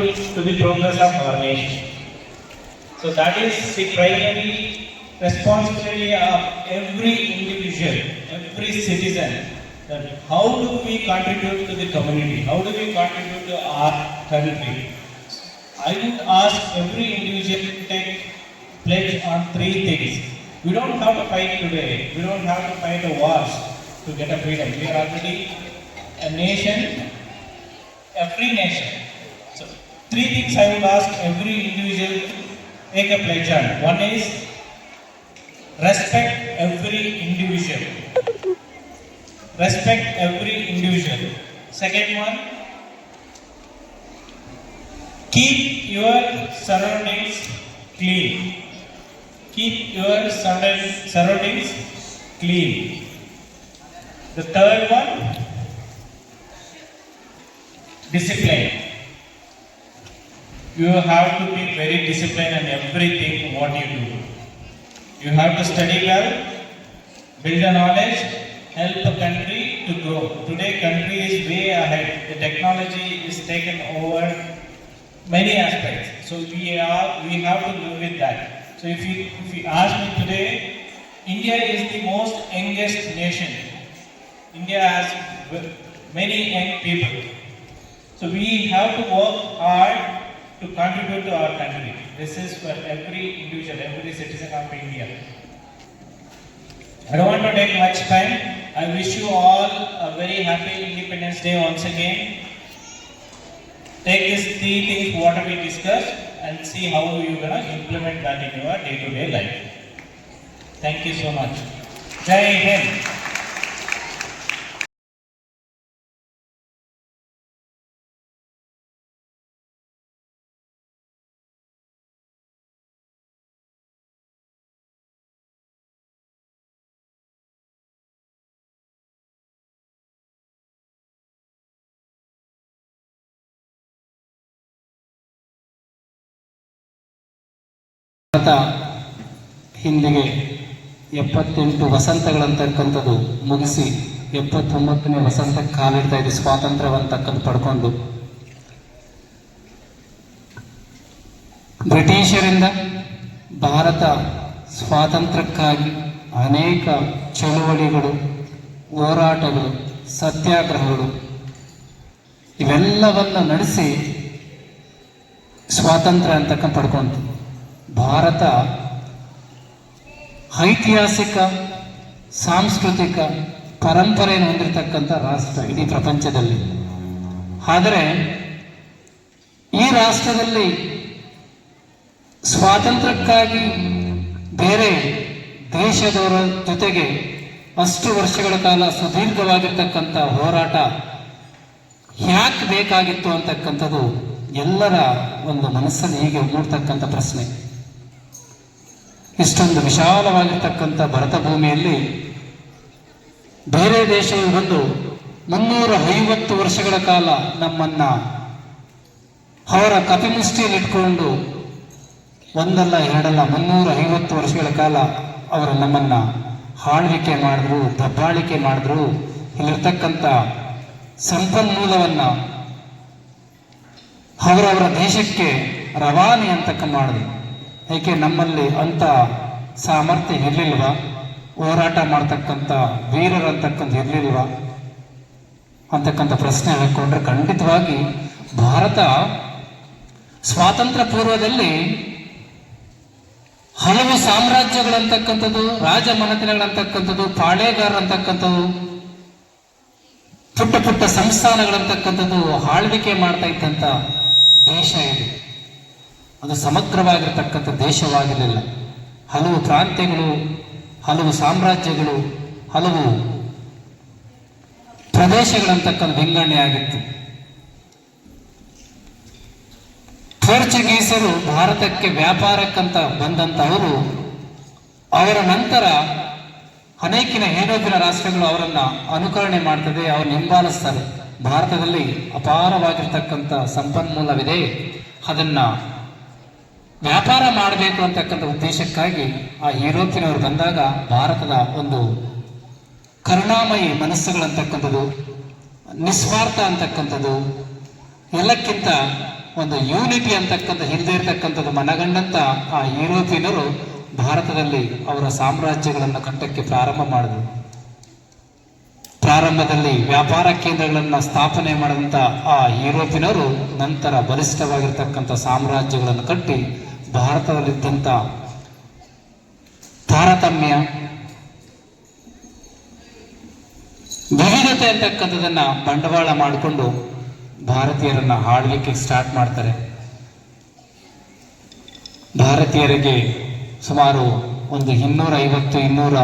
to the progress of our nation. So that is the primary responsibility of every individual, every citizen. That how do we contribute to the community? How do we contribute to our country? I would ask every individual to take pledge on three things. We don't have to fight today. We don't have to fight a wars to get a freedom. We are already a nation, a free nation. Three things I will ask every individual take a pledge on. One is respect every individual. Respect every individual. Second one, keep your surroundings clean. Keep your surroundings clean. The third one, discipline. You have to be very disciplined in everything what you do. You have to study well, build a knowledge, help the country to grow. Today country is way ahead. The technology is taken over many aspects. So we are we have to live with that. So if you if you ask me today, India is the most youngest nation. India has many young people. So we have to work hard to contribute to our country. This is for every individual, every citizen of India. I don't want to take much time. I wish you all a very happy Independence Day once again. Take these three things what we discussed and see how you're gonna implement that in your day-to-day life. Thank you so much. Jai Hind. Bharat ಹಿಂದಿಗೆ ಎಪ್ಪತ್ತೆಂಟು ವಸಂತಗಳಂತಕ್ಕಂಥದ್ದು ಮುಗಿಸಿ ಎಪ್ಪತ್ತೊಂಬತ್ತನೇ ವಸಂತಕ್ಕೆ ಕಾಲಿಡ್ತಾ ಇದೆ, ಸ್ವಾತಂತ್ರ್ಯವಂತಕ್ಕಂಥ ಪಡ್ಕೊಂಡು. ಬ್ರಿಟಿಷರಿಂದ ಭಾರತ ಸ್ವಾತಂತ್ರ್ಯಕ್ಕಾಗಿ ಅನೇಕ ಚಳುವಳಿಗಳು, ಹೋರಾಟಗಳು, ಸತ್ಯಾಗ್ರಹಗಳು ಇವೆಲ್ಲವನ್ನ ನಡೆಸಿ ಸ್ವಾತಂತ್ರ್ಯ ಅಂತಕ್ಕಂಥ ಪಡ್ಕೊಂತು ಭಾರತ ಐತಿಹಾಸಿಕ, ಸಾಂಸ್ಕೃತಿಕ ಪರಂಪರೆಯನ್ನು ಹೊಂದಿರತಕ್ಕಂಥ ರಾಷ್ಟ್ರ ಇಡೀ ಪ್ರಪಂಚದಲ್ಲಿ. ಆದರೆ ಈ ರಾಷ್ಟ್ರದಲ್ಲಿ ಸ್ವಾತಂತ್ರ್ಯಕ್ಕಾಗಿ ಬೇರೆ ದೇಶದವರ ಜೊತೆಗೆ ಅಷ್ಟು ವರ್ಷಗಳ ಕಾಲ ಸುದೀರ್ಘವಾಗಿರ್ತಕ್ಕಂಥ ಹೋರಾಟ ಯಾಕೆ ಬೇಕಾಗಿತ್ತು ಅಂತಕ್ಕಂಥದ್ದು ಎಲ್ಲರ ಒಂದು ಮನಸ್ಸನ್ನು ಹೀಗೆ ಮೂಡ್ತಕ್ಕಂಥ ಪ್ರಶ್ನೆ. ಇಷ್ಟೊಂದು ವಿಶಾಲವಾಗಿರ್ತಕ್ಕಂಥ ಭರತ ಭೂಮಿಯಲ್ಲಿ ಬೇರೆ ದೇಶವು ಬಂದು ಮುನ್ನೂರ ಐವತ್ತು ವರ್ಷಗಳ ಕಾಲ ನಮ್ಮನ್ನ ಅವರ ಕಪಿಮುಷ್ಟಿಯಲ್ಲಿ ಇಟ್ಕೊಂಡು ಒಂದಲ್ಲ ಎರಡಲ್ಲ ಮುನ್ನೂರ ಐವತ್ತು ವರ್ಷಗಳ ಕಾಲ ಅವರು ನಮ್ಮನ್ನ ಆಳ್ವಿಕೆ ಮಾಡಿದ್ರು, ದಬ್ಬಾಳಿಕೆ ಮಾಡಿದ್ರು. ಇಲ್ಲಿರ್ತಕ್ಕಂಥ ಸಂಪನ್ಮೂಲವನ್ನ ಅವರವರ ದೇಶಕ್ಕೆ ರವಾನೆ ಅಂತಕ್ಕ ಮಾಡಿದ್ರು. ಏಕೆ ನಮ್ಮಲ್ಲಿ ಅಂತ ಸಾಮರ್ಥ್ಯ ಇರಲಿಲ್ವ? ಹೋರಾಟ ಮಾಡ್ತಕ್ಕಂಥ ವೀರರಂತಕ್ಕಂಥ ಇರಲಿಲ್ವ? ಅಂತಕ್ಕಂಥ ಪ್ರಶ್ನೆ ಹಾಕೊಂಡ್ರೆ ಖಂಡಿತವಾಗಿ ಭಾರತ ಸ್ವಾತಂತ್ರ್ಯ ಪೂರ್ವದಲ್ಲಿ ಹಲವು ಸಾಮ್ರಾಜ್ಯಗಳಂತಕ್ಕಂಥದ್ದು ರಾಜ ಮನೆತನಗಳಂತಕ್ಕಂಥದ್ದು ಪಾಳೇಗಾರ ಅಂತಕ್ಕಂಥದ್ದು ಪುಟ್ಟ ಪುಟ್ಟ ಸಂಸ್ಥಾನಗಳಂತಕ್ಕಂಥದ್ದು ಆಳ್ವಿಕೆ ಮಾಡ್ತಾ ಇದ್ದಂಥ ದೇಶ ಇದು. ಅದು ಸಮಗ್ರವಾಗಿರ್ತಕ್ಕಂಥ ದೇಶವಾಗಿರಲಿಲ್ಲ. ಹಲವು ಪ್ರಾಂತ್ಯಗಳು ಹಲವು ಸಾಮ್ರಾಜ್ಯಗಳು, ಹಲವು ಪ್ರದೇಶಗಳಂತಕ್ಕಂಥ ವಿಂಗಡಣೆ ಆಗಿತ್ತು. ಪೋರ್ಚುಗೀಸರು ಭಾರತಕ್ಕೆ ವ್ಯಾಪಾರಕ್ಕಂತ ಬಂದಂತವರು ಅವರ ನಂತರ ಅನೇಕಿನ ಏನೋಬಿನ ರಾಷ್ಟ್ರಗಳು ಅವರನ್ನ ಅನುಕರಣೆ ಮಾಡ್ತದೆ ಅವ್ರನ್ನ ಹಿಂಬಾಲಿಸ್ತಾರೆ. ಭಾರತದಲ್ಲಿ ಅಪಾರವಾಗಿರ್ತಕ್ಕಂಥ ಸಂಪನ್ಮೂಲವಿದೆ. ಅದನ್ನ ವ್ಯಾಪಾರ ಮಾಡಬೇಕು ಅಂತಕ್ಕಂಥ ಉದ್ದೇಶಕ್ಕಾಗಿ ಆ ಯುರೋಪಿನವರು ಬಂದಾಗ ಭಾರತದ ಒಂದು ಕರುಣಾಮಯಿ ಮನಸ್ಸುಗಳಂತಕ್ಕಂಥದ್ದು ನಿಸ್ವಾರ್ಥ ಅಂತಕ್ಕಂಥದ್ದು, ಎಲ್ಲಕ್ಕಿಂತ ಒಂದು ಯೂನಿಟಿ ಅಂತಕ್ಕಂಥ ಹಿಂದೆ ಇರತಕ್ಕಂಥದ್ದು ಮನಗಂಡಂತ ಆ ಯುರೋಪಿಯನರು ಭಾರತದಲ್ಲಿ ಅವರ ಸಾಮ್ರಾಜ್ಯಗಳನ್ನು ಕಟ್ಟಕ್ಕೆ ಪ್ರಾರಂಭ ಮಾಡಿದರು. ಪ್ರಾರಂಭದಲ್ಲಿ ವ್ಯಾಪಾರ ಕೇಂದ್ರಗಳನ್ನು ಸ್ಥಾಪನೆ ಮಾಡಿದಂಥ ಆ ಯುರೋಪಿನವರು ನಂತರ ಬಲಿಷ್ಠವಾಗಿರ್ತಕ್ಕಂಥ ಸಾಮ್ರಾಜ್ಯಗಳನ್ನು ಕಟ್ಟಿ ಭಾರತದಲ್ಲಿದ್ದಂಥ ತಾರತಮ್ಯ, ವಿವಿಧತೆ ಅಂತಕ್ಕಂಥದನ್ನ ಬಂಡವಾಳ ಮಾಡಿಕೊಂಡು ಭಾರತೀಯರನ್ನ ಹಾಡಲಿಕ್ಕೆ ಸ್ಟಾರ್ಟ್ ಮಾಡ್ತಾರೆ. ಭಾರತೀಯರಿಗೆ ಸುಮಾರು ಒಂದು ಇನ್ನೂರ ಐವತ್ತು, ಇನ್ನೂರ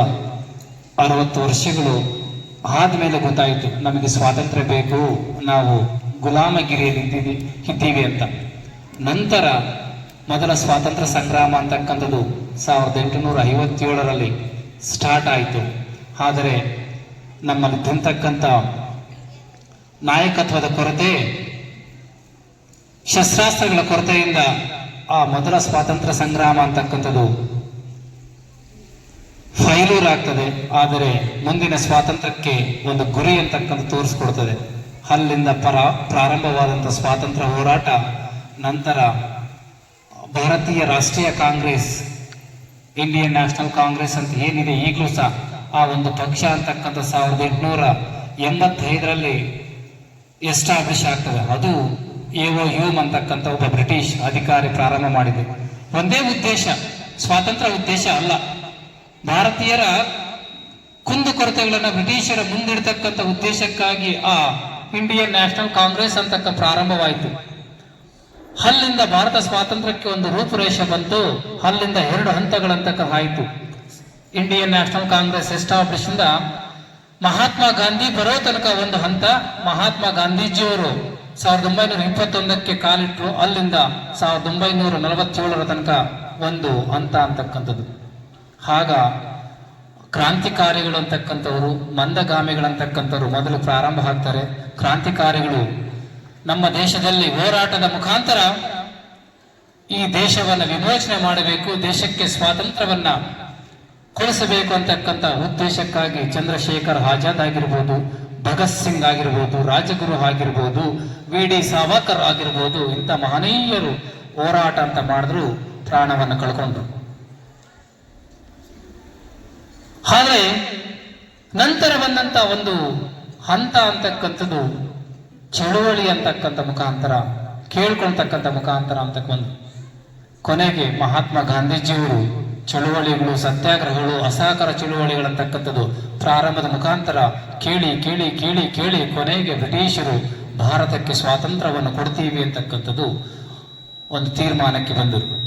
ಅರವತ್ತು ವರ್ಷಗಳು ಆದಮೇಲೆ ಗೊತ್ತಾಯಿತು, ನಮಗೆ ಸ್ವಾತಂತ್ರ್ಯ ಬೇಕು, ನಾವು ಗುಲಾಮಗಿರಿಯಲ್ಲಿ ಇದ್ದೀವಿ ಇದ್ದೀವಿ ಅಂತ. ನಂತರ ಮೊದಲ ಸ್ವಾತಂತ್ರ್ಯ ಸಂಗ್ರಾಮ ಅಂತಕ್ಕಂಥದ್ದು ಸಾವಿರದ ಎಂಟುನೂರ ಐವತ್ತೇಳರಲ್ಲಿ ಸ್ಟಾರ್ಟ್ ಆಯಿತು. ಆದರೆ ನಮ್ಮಲ್ಲಿದ್ದಂತಕ್ಕಂಥ ನಾಯಕತ್ವದ ಕೊರತೆ, ಶಸ್ತ್ರಾಸ್ತ್ರಗಳ ಕೊರತೆಯಿಂದ ಆ ಮೊದಲ ಸ್ವಾತಂತ್ರ್ಯ ಸಂಗ್ರಾಮ ಅಂತಕ್ಕಂಥದ್ದು ಫೈಲೂರ್ ಆಗ್ತದೆ. ಆದರೆ ಮುಂದಿನ ಸ್ವಾತಂತ್ರ್ಯಕ್ಕೆ ಒಂದು ಗುರಿ ಅಂತಕ್ಕಂಥ ತೋರಿಸ್ಕೊಡ್ತದೆ. ಅಲ್ಲಿಂದ ಪರ ಪ್ರಾರಂಭವಾದಂಥ ಸ್ವಾತಂತ್ರ್ಯ ಹೋರಾಟ, ನಂತರ ಭಾರತೀಯ ರಾಷ್ಟ್ರೀಯ ಕಾಂಗ್ರೆಸ್ ಇಂಡಿಯನ್ ನ್ಯಾಷನಲ್ ಕಾಂಗ್ರೆಸ್ ಅಂತ ಏನಿದೆ ಈಗಲೂ ಸಹ ಆ ಒಂದು ಪಕ್ಷ ಅಂತಕ್ಕಂಥ ಸಾವಿರದ ಎಂಟುನೂರ ಎಂಬತ್ತೈದರಲ್ಲಿ ಎಸ್ಟಾಬ್ಲಿಷ್ ಆಗ್ತದೆ. ಅದು ಎಒ ಹ್ಯೂಮ್ ಅಂತಕ್ಕಂಥ ಒಬ್ಬ ಬ್ರಿಟಿಷ್ ಅಧಿಕಾರಿ ಪ್ರಾರಂಭ ಮಾಡಿದೆ ಒಂದೇ ಉದ್ದೇಶ, ಸ್ವಾತಂತ್ರ್ಯ ಉದ್ದೇಶ ಅಲ್ಲ. ಭಾರತೀಯರ ಕುಂದುಕೊರತೆಗಳನ್ನು ಬ್ರಿಟಿಷರ ಮುಂದಿಡ್ತಕ್ಕಂಥ ಉದ್ದೇಶಕ್ಕಾಗಿ ಆ ಇಂಡಿಯನ್ ನ್ಯಾಷನಲ್ ಕಾಂಗ್ರೆಸ್ ಅಂತಕ್ಕ ಪ್ರಾರಂಭವಾಯಿತು. ಅಲ್ಲಿಂದ ಭಾರತ ಸ್ವಾತಂತ್ರ್ಯಕ್ಕೆ ಒಂದು ರೂಪುರೇಷೆ ಬಂತು. ಅಲ್ಲಿಂದ ಎರಡು ಹಂತಗಳಂತಕ ಆಯಿತು. ಇಂಡಿಯನ್ ನ್ಯಾಷನಲ್ ಕಾಂಗ್ರೆಸ್ ಎಸ್ಟಾಬ್ಲಿಷ್ ಇಂದ ಮಹಾತ್ಮ ಗಾಂಧಿ ಬರೋ ತನಕ ಒಂದು ಹಂತ, ಮಹಾತ್ಮ ಗಾಂಧೀಜಿಯವರು ಸಾವಿರದ ಒಂಬೈನೂರ ಇಪ್ಪತ್ತೊಂದಕ್ಕೆ ಕಾಲಿಟ್ಟು ಅಲ್ಲಿಂದ ಸಾವಿರದ ಒಂಬೈನೂರ ನಲವತ್ತೇಳರ ತನಕ ಒಂದು ಹಂತ ಅಂತಕ್ಕಂಥದ್ದು. ಆಗ ಕ್ರಾಂತಿಕಾರಿಗಳು ಅಂತಕ್ಕಂಥವ್ರು, ಮಂದಗಾಮಿಗಳಂತಕ್ಕಂಥವ್ರು ಮೊದಲು ಪ್ರಾರಂಭ ಆಗ್ತಾರೆ. ಕ್ರಾಂತಿಕಾರಿಗಳು ನಮ್ಮ ದೇಶದಲ್ಲಿ ಹೋರಾಟದ ಮುಖಾಂತರ ಈ ದೇಶವನ್ನು ವಿಮೋಚನೆ ಮಾಡಬೇಕು, ದೇಶಕ್ಕೆ ಸ್ವಾತಂತ್ರ್ಯವನ್ನ ಕೊಡಿಸಬೇಕು ಅಂತಕ್ಕಂಥ ಉದ್ದೇಶಕ್ಕಾಗಿ ಚಂದ್ರಶೇಖರ್ ಆಜಾದ್ ಆಗಿರ್ಬೋದು, ಭಗತ್ ಸಿಂಗ್ ಆಗಿರ್ಬೋದು, ರಾಜಗುರು ಆಗಿರ್ಬೋದು, ವಿ ಡಿ ಸಾವರ್ಕರ್ ಆಗಿರ್ಬೋದು, ಇಂಥ ಮಹನೀಯರು ಹೋರಾಟ ಅಂತ ಮಾಡಿದ್ರು ಪ್ರಾಣವನ್ನು ಕಳ್ಕೊಂಡ್ರು ಆದರೆ ನಂತರ ಬಂದಂತ ಒಂದು ಹಂತ ಅಂತಕ್ಕಂಥದ್ದು ಚಳುವಳಿ ಅಂತಕ್ಕಂಥ ಮುಖಾಂತರ, ಕೇಳ್ಕೊಳ್ತಕ್ಕಂಥ ಮುಖಾಂತರ ಅಂತ ಒಂದು ಕೊನೆಗೆ ಮಹಾತ್ಮ ಗಾಂಧೀಜಿಯವರು ಚಳುವಳಿಗಳು, ಸತ್ಯಾಗ್ರಹಗಳು ಅಸಹಕಾರ ಚಳುವಳಿಗಳಂತಕ್ಕಂಥದ್ದು ಪ್ರಾರಂಭದ ಮುಖಾಂತರ ಕೇಳಿ ಕೇಳಿ ಕೇಳಿ ಕೇಳಿ ಕೊನೆಗೆ ಬ್ರಿಟಿಷರು ಭಾರತಕ್ಕೆ ಸ್ವಾತಂತ್ರ್ಯವನ್ನು ಕೊಡ್ತೀವಿ ಅಂತಕ್ಕಂಥದ್ದು ಒಂದು ತೀರ್ಮಾನಕ್ಕೆ ಬಂದರು.